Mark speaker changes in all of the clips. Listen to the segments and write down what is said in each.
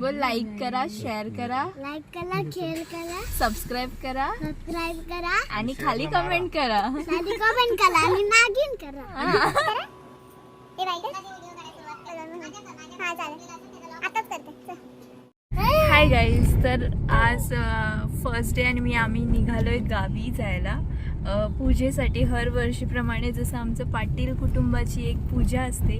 Speaker 1: बोल लाईक करा शेअर करा.
Speaker 2: लाईक करा शेअर करा.
Speaker 1: सबस्क्राईब करा.
Speaker 2: सबस्क्राईब करा.
Speaker 1: आणि खाली कमेंट करा.
Speaker 2: आणि कमेंट करा आणि नागिन करा. हे. हा आताच करते.
Speaker 1: हाय गाईज तर आज फर्स्ट डे आणि मी आम्ही निघालोय गावी जायला. पूजेसाठी हर वर्षीप्रमाणे जसं आमचं पाटील कुटुंबाची एक पूजा असते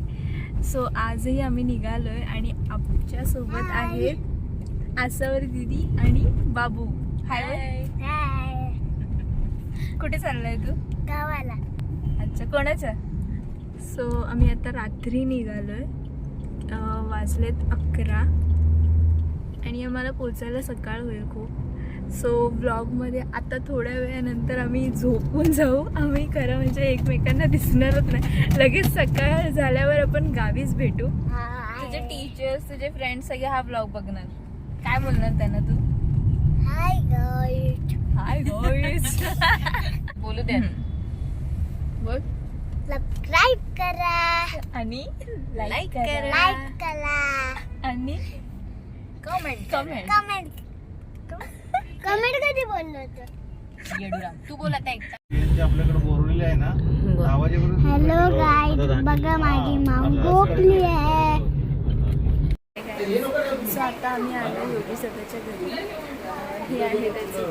Speaker 1: सो आजही आम्ही निघालोय आणि आमच्यासोबत आहेत आसावर दिदी आणि बाबू. हाय कुठे चाललाय तू?
Speaker 2: गावाला.
Speaker 1: अच्छा कोणाच्या? सो आम्ही आता रात्री निघालोय. अं, वाजलेत अकरा. आणि आम्हाला पोचायला सकाळ होईल खूप. सो ब्लॉगमध्ये आता थोड्या वेळानंतर आम्ही झोपून जाऊ. आम्ही खरं म्हणजे एकमेकांना दिसणारच नाही. लगेच सकाळ झाल्यावर आपण गावीच भेटू. तुझे टीचर्स तुझे फ्रेंड्स सगळे हा ब्लॉग बघणार. काय बोलणार त्यांना तू?
Speaker 2: हाय
Speaker 1: हाय गॉईज बोलू दे. बोल.
Speaker 2: सबस्क्राईब करा.
Speaker 1: आणि लाईक
Speaker 2: लाईक
Speaker 1: करा.
Speaker 2: करा.
Speaker 1: आणि कमेंट कमेंट
Speaker 2: कमेंट कमेंट कधी बोललो होतं
Speaker 1: तू बोल आता एक
Speaker 3: जे आपल्याकडे बोरवलेले आहे ना दहा वाजेपर्यंत
Speaker 2: हॅलो गाईड बघा माझी माऊ गोपली आहे?
Speaker 1: सो आता आम्ही आलो योगी सदाच्या घरी. हे आहे त्याचं. घर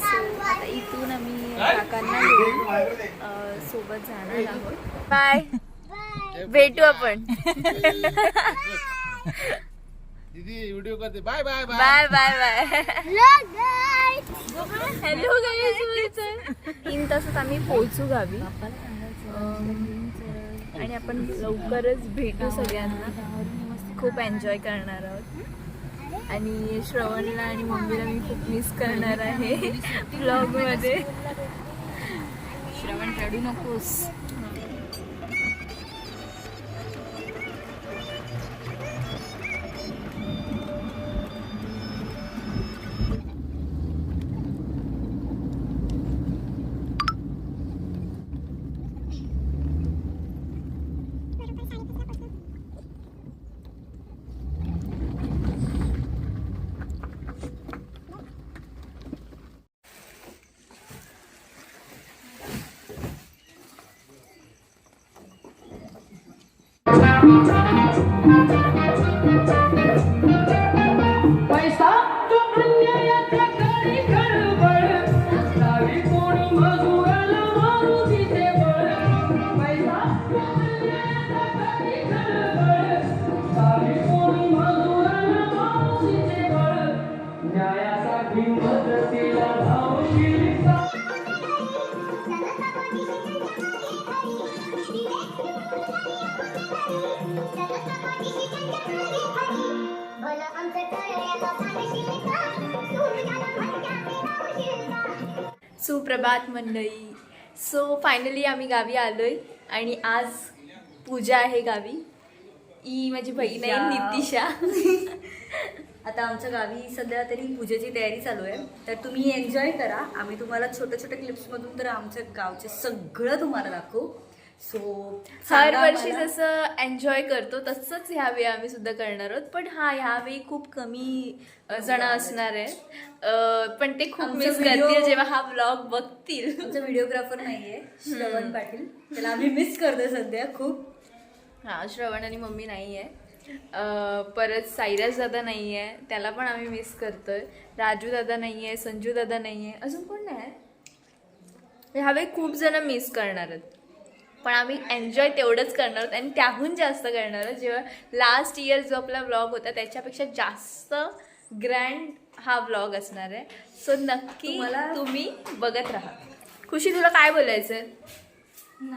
Speaker 1: सो आता इथून आम्ही काकांना घेऊन सोबत जाणार आहोत. बाय भेटू आपण.
Speaker 3: दीदी व्हिडिओ करते. Bye bye bye
Speaker 1: bye bye bye
Speaker 2: hello
Speaker 1: तीन तासात आम्ही पोहोचू गावी. आणि आपण लवकरच भेटू सगळ्यांना. खूप एन्जॉय करणार आहोत. आणि श्रवणला आणि मम्मीला मी खूप मिस करणार आहे. ब्लॉगमध्ये श्रवण रडू नकोस.
Speaker 4: Thank you.
Speaker 1: सुप्रभात मंडळी. सो फायनली आम्ही गावी आलोय आणि आज पूजा आहे गावी. ही माझी बहीण आहे नितिशा.
Speaker 5: आता आमच्या गावी सध्या तरी पूजेची तयारी चालू आहे. तर तुम्ही एन्जॉय करा. आम्ही तुम्हाला छोट्या छोट्या क्लिप्समधून तर आमच्या गावचे सगळं तुम्हाला दाखवू. सो
Speaker 1: हर वर्षी जसं एन्जॉय करतो तसंच ह्यावेळी आम्ही सुद्धा करणार आहोत. पण हा ह्यावेळी खूप कमी जण असणार आहेत. पण ते खूप मिस करतील जेव्हा हा ब्लॉग बघतील.
Speaker 5: आमचा व्हिडिओग्राफर नाहीये श्रवण पाटील. त्याला आम्ही मिस करतोय सध्या खूप.
Speaker 1: हा श्रवण आणि मम्मी नाही आहे परत सायराज दादा नाही आहे त्याला पण आम्ही मिस करतोय. राजू दादा नाही आहे संजू दादा नाही आहे अजून कोण नाही आहे ह्यावेळी खूप जण मिस करणार आहेत. पण आम्ही एन्जॉय तेवढंच करणार आहोत. आणि त्याहून जास्त करणार आहोत. जेव्हा लास्ट इयर जो आपला व्लॉग होता त्याच्यापेक्षा जास्त ग्रँड हा व्लॉग असणार आहे. सो नक्की
Speaker 5: तुम्हाला-
Speaker 1: तुम्ही बघत राहा. खुशी तुला काय बोलायचं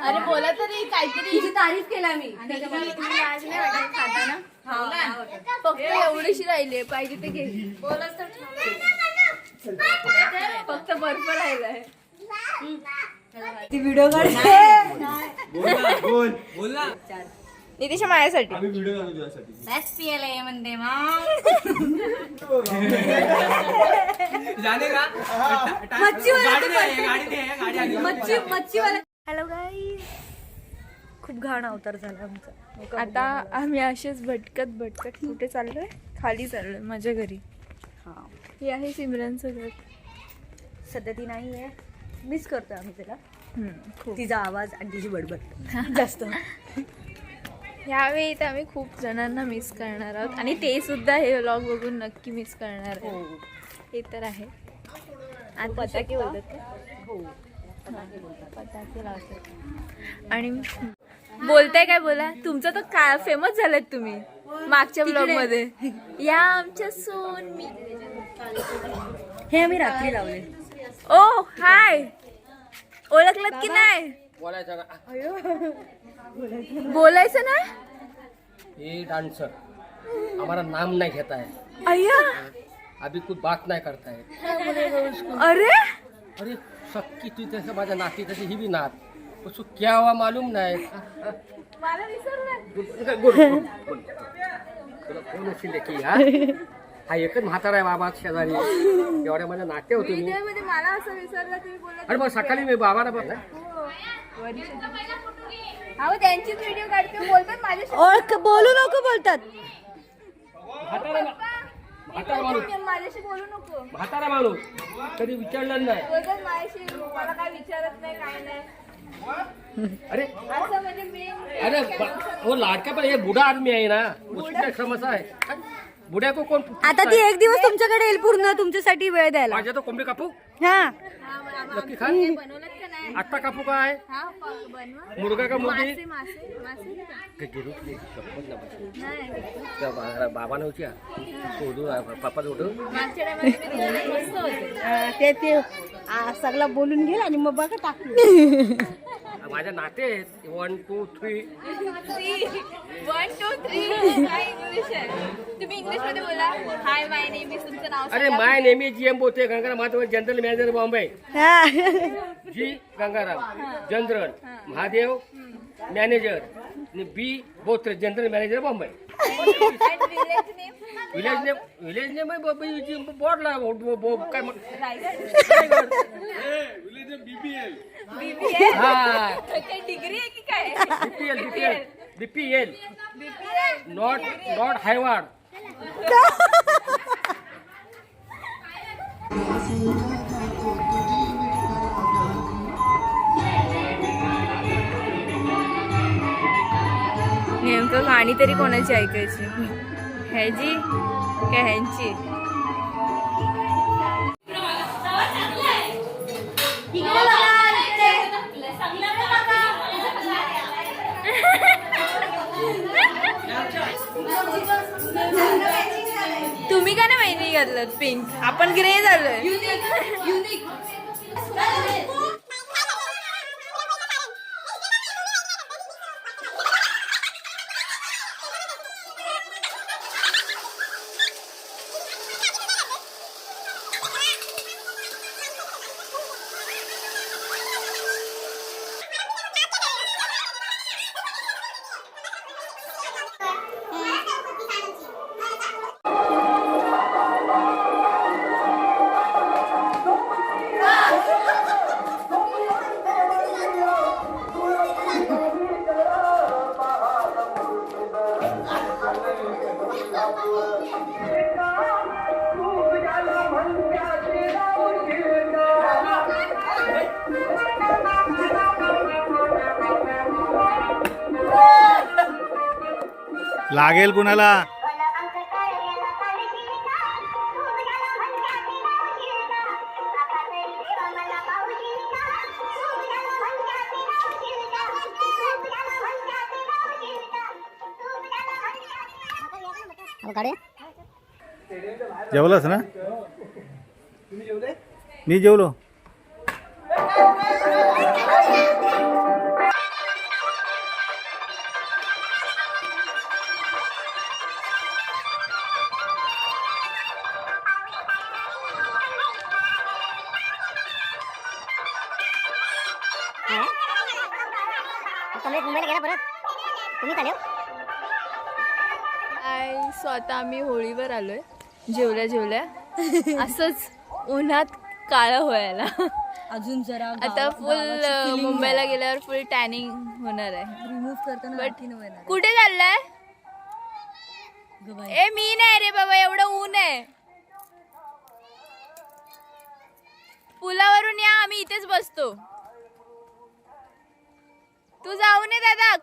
Speaker 1: अरे बोला तरी काहीतरी. तारीफ केला मी. लाज नाही वाटत. खाताना. फक्त एवढीशी राहिली पाहिजे ते घे. फक्त बर्फ राहिलाय
Speaker 5: ती व्हिडिओ
Speaker 3: ना
Speaker 1: नितीश माझ्यासाठी.
Speaker 5: बॅस पियाला ये म्हणते मग. मच्छी मच्छी मच्छीवाला हॅलो गाई खूप घाण अवतार झाला आमचा.
Speaker 1: आता आम्ही असेच भटकत भटकत कुठे चाललोय? खाली चाललोय माझ्या घरी.
Speaker 5: हा.
Speaker 1: ही आहे सिमरन सोबत
Speaker 5: सध्या ती नाही आहे. मिस करतोय आम्ही तिला.
Speaker 1: खूप.
Speaker 5: तिचा आवाज आणि तिची बडबड. जास्त.
Speaker 1: ह्यावेळी तर आम्ही खूप जणांना मिस करणार आहोत. आणि ते सुद्धा हे व्लॉग बघून नक्की मिस करणार
Speaker 5: हो.
Speaker 1: आहे हे तर आहे. आता
Speaker 5: पताके बोलतात का? हो.
Speaker 1: पताके लावतात. आणि बोलताय काय बोला? तुमचं तर काय फेमस झालेत तुम्ही मागच्या ब्लॉगमध्ये. या आमच्या सोन मी.
Speaker 5: हे आम्ही रात्री लावले.
Speaker 1: ओ हाय ओळखलत की नाही?
Speaker 6: बोलायचं
Speaker 1: बोलायचं ना?
Speaker 6: ये डांसर हमारा नाम नहीं घेता है
Speaker 1: अय्या.
Speaker 6: अभी कुछ बात नहीं करता है
Speaker 1: अरे?
Speaker 6: अरे सक्की तू तैसे माझ्या नाती तशी ही भी नात. उसको क्या हुआ मालूम कोण अशी लेखी हा। हा। एकच म्हातारा आहे बाबा शेजारी। एवढ्या माझ्या होते मी
Speaker 1: मध्ये मला असं विसरलं तुम्ही बोलत
Speaker 6: अरे मग सकाळी मी बाबाला बघ
Speaker 1: अहो त्यांचीच व्हिडिओ काढते बोलतात माझ्याशी.
Speaker 5: ओळख बोलू नको बोलतात.
Speaker 6: म्हातारा म्हातारा माणूस
Speaker 1: माझ्याशी बोलू नको.
Speaker 6: म्हातारा माणूस कधी विचारलं नाही.
Speaker 1: बोलतात माझ्याशी मला काय विचारत नाही काय नाही.
Speaker 6: अरे
Speaker 1: असं म्हणजे मी
Speaker 6: अरे ब- वो लाडका पण हे बुढ़ा आदमी आहे ना. उसकी काय समस्या आहे. बुढ़्या को कोण
Speaker 5: आता ती एक दिवस तुमच्याकडे येईल पूर्ण तुमच्यासाठी वेळ द्यायला.
Speaker 6: माझ्या तो कोंबडी कापू?
Speaker 5: हा.
Speaker 6: नक्की खा.
Speaker 1: बनवलं
Speaker 6: आत्ता कापू काय?
Speaker 1: हा
Speaker 6: मुर्गा का बा- बाबा नव्हती सोडून पप्पा सोडून
Speaker 1: मागच्या टायमाला मी दिलेलं मस्त होते.
Speaker 2: ते सगळं बोलून घेईल आणि मग बघा टाकू
Speaker 6: माझ्या नाते आहेत. One two three
Speaker 1: one two three काय इंग्लिश आहे तुम्ही इंग्लिशमध्ये बोला. हाय माय नेम इज तुमचं नाव
Speaker 6: अरे
Speaker 1: सांगा.
Speaker 6: माय नेहमी जी एम बोलते Gangaram Mahadev general manager Bombay G Gangaram. General Mahadev. Manager आणि B बोत्र general manager Bombay? Village name village name बोर्डला काय मग
Speaker 1: रायगड
Speaker 3: बीबीएल
Speaker 1: बीबीएल
Speaker 6: हा.
Speaker 1: काय डिग्री आहे की काय?
Speaker 6: BPL BPL BPL
Speaker 1: BPL
Speaker 6: not not हायवाड
Speaker 1: नेमकं गाणी तरी कोणाची ऐकायची? ह्याची काय ह्यांची? तुम्ही का नाही मेहंदी घातलं? पिंक. आपण ग्रे झालोय.
Speaker 3: लागेल कुणाला? जेवलास ना? मी जेवलो.
Speaker 1: आता आम्ही होळीवर आलोय. जेवल्या जेवल्या. असंच उन्हात काळं व्हायला.
Speaker 5: अजून जरा
Speaker 1: आता फुल मुंबईला गेल्यावर फुल टॅनिंग होणार आहे.
Speaker 5: रिमूव्ह करताना.
Speaker 1: कुठे चाललाय. ए मी नाही रे बाबा एवढं ऊन आहे. पुलावरून या आम्ही इथेच बसतो. तू जाऊ नये दादा.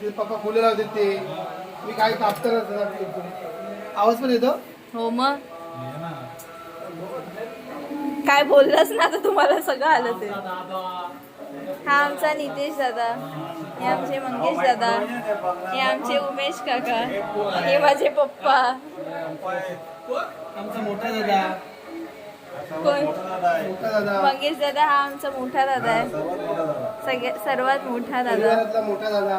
Speaker 7: ते पप्पा फुलं लावते ते. मी काही कापताना आवाज पण येतो?
Speaker 1: हो मग? काय बोललंच ना आता तुम्हाला सगळं आलं ते. हा आमचा नितेश दादा. हे आमचे मंगेश दादा. हे आमचे उमेश काका. हे माझे पप्पा.
Speaker 7: आमचा मोठा दादा.
Speaker 1: कोण?
Speaker 7: मोठा दादा.
Speaker 1: मंगेश दादा हा आमचा मोठा दादा आहे. सगळ्या सर्वात मोठा दादा.
Speaker 7: मोठा दादा.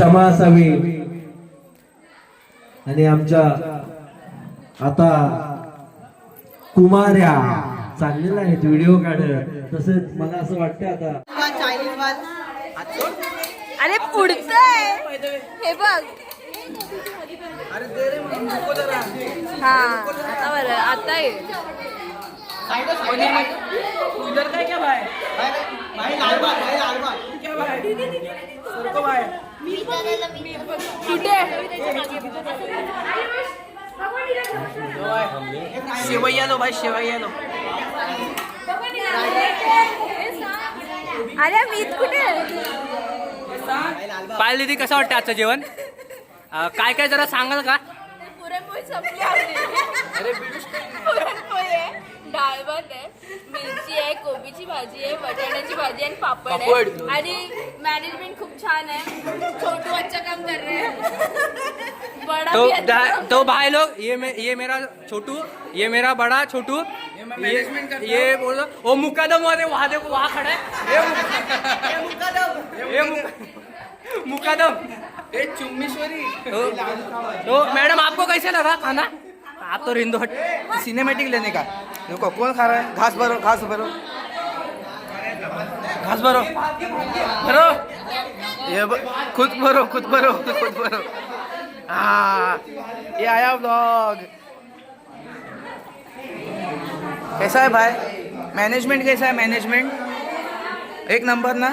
Speaker 8: क्षमा असावी. आणि आमच्या आता कुमार्या चाललेल्या आहेत व्हिडिओ काढत. तसंच मला असं वाटतं आता.
Speaker 1: अरे पुढचंय. हे बघ. हा आता बरं आता ये कुठे अरे कुठे
Speaker 6: ती कसं वाटतं आजचं जेवण? काय काय जरा सांगाल का?
Speaker 1: पुरणपोळी संपली डाळ भात आहे मिरची आहे कोबीची भाजी आहे बटाट्याची भाजी आणि पापड आहे. आणि मॅनेजमेंट खूप छान आहे. छोटू अच्छा काम कर रहे हैं. बडा
Speaker 6: तो
Speaker 1: भी अच्छा
Speaker 6: दा-
Speaker 1: काम
Speaker 6: तो भाई लोग ये मे, ये मेरा छोटू ये मेरा बड़ा छोटू ये ये बोलो वो मुकादम वाले वहाँ देखो वहाँ खड़ा है। ये मुक- ये मुक- मुकादम। ये चुम्मेश्वरी। तो, तो मैडम आपको कैसे लगा खाना? आप तो रिंदो हट
Speaker 9: सिनेमेटिक लेने का। देखो कौन खा रहा है? घास भरो घास भरो। घास भरो। भरो। ये खुद भरो खुद भरो खुद भरो। हाँ ये आया ब्लॉग कैसा है भाई? मैनेजमेंट कैसा है? मैनेजमेंट एक नंबर ना?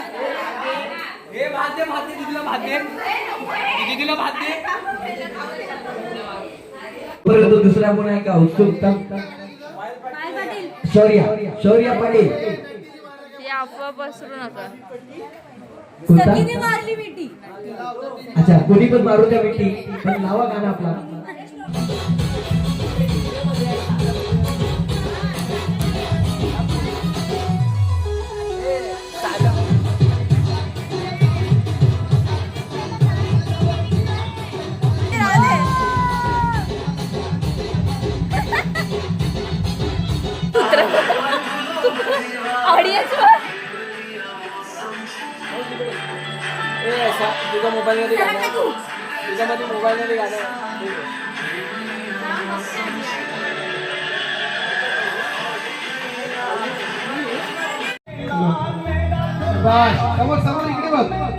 Speaker 6: हे भात दे भात दे दीदीला भात दे। दीदीला भात दे।
Speaker 8: परंतु दुसरा कोण आहे का उत्सुकता। शौर्या शौर्या पाटील
Speaker 1: अफवा पसरू नका.
Speaker 8: कोणता?
Speaker 5: मारली मिठी.
Speaker 8: अच्छा कोणी पण मारू द्या मिठी. पण नावा गाणं आपला.
Speaker 6: तुझ्या मोबाईलमध्ये गाणं आहे तुझ्यामध्ये मोबाईलमध्ये गाणं.
Speaker 7: आहे समोर समोर इकडे बघ.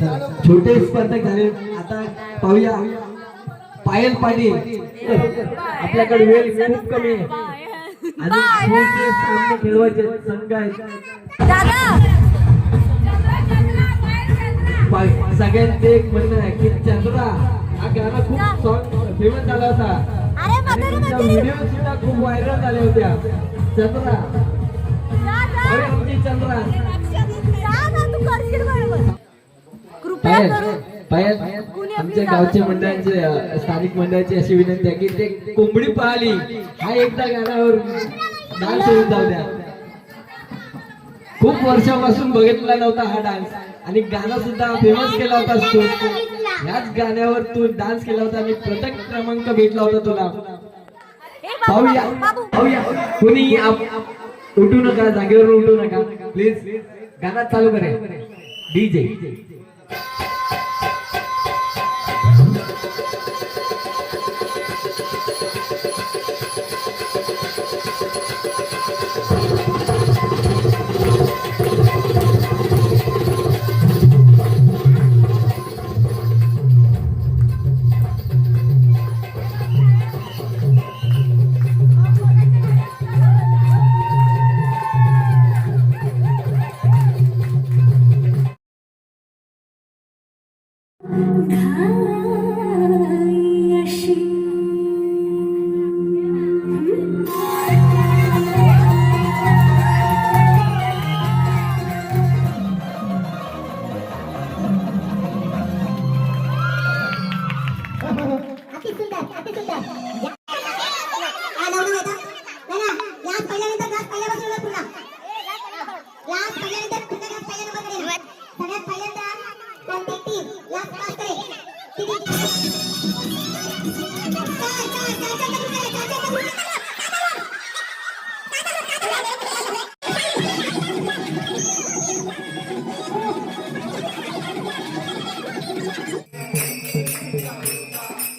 Speaker 8: छोटे स्पर्धक झाले. आता पाहूया. पायल पाटील. आपल्याकडे वेळ खूप कमी आहे. खेळवायचे संघ आहेत. सगळ्यांचे एक म्हणणं आहे की चंद्रा हा गाणं खूप सॉन्ग फेमस झाला होता. व्हिडिओ सुद्धा खूप व्हायरल झाल्या होत्या. चंद्रा. अरे आमची चंद्रा. आमच्या गावच्या मंडळांचे स्थानिक मंडळाची अशी विनंती आहे की ते कोंबडी पाहिली. हा एकदा गाण्यावर डान्स होऊन जाऊ द्या. खूप वर्षापासून बघितला नव्हता हा डान्स. आणि गाणं सुद्धा फेमस केला होता ह्याच गाण्यावर तू डान्स केला होता आणि प्रथम क्रमांक भेटला होता तुला. पाहूया. पाहूया. कोणी उठू नका जागेवर उठू नका. प्लीज गाणं चालू करा डीजे
Speaker 2: Thank you.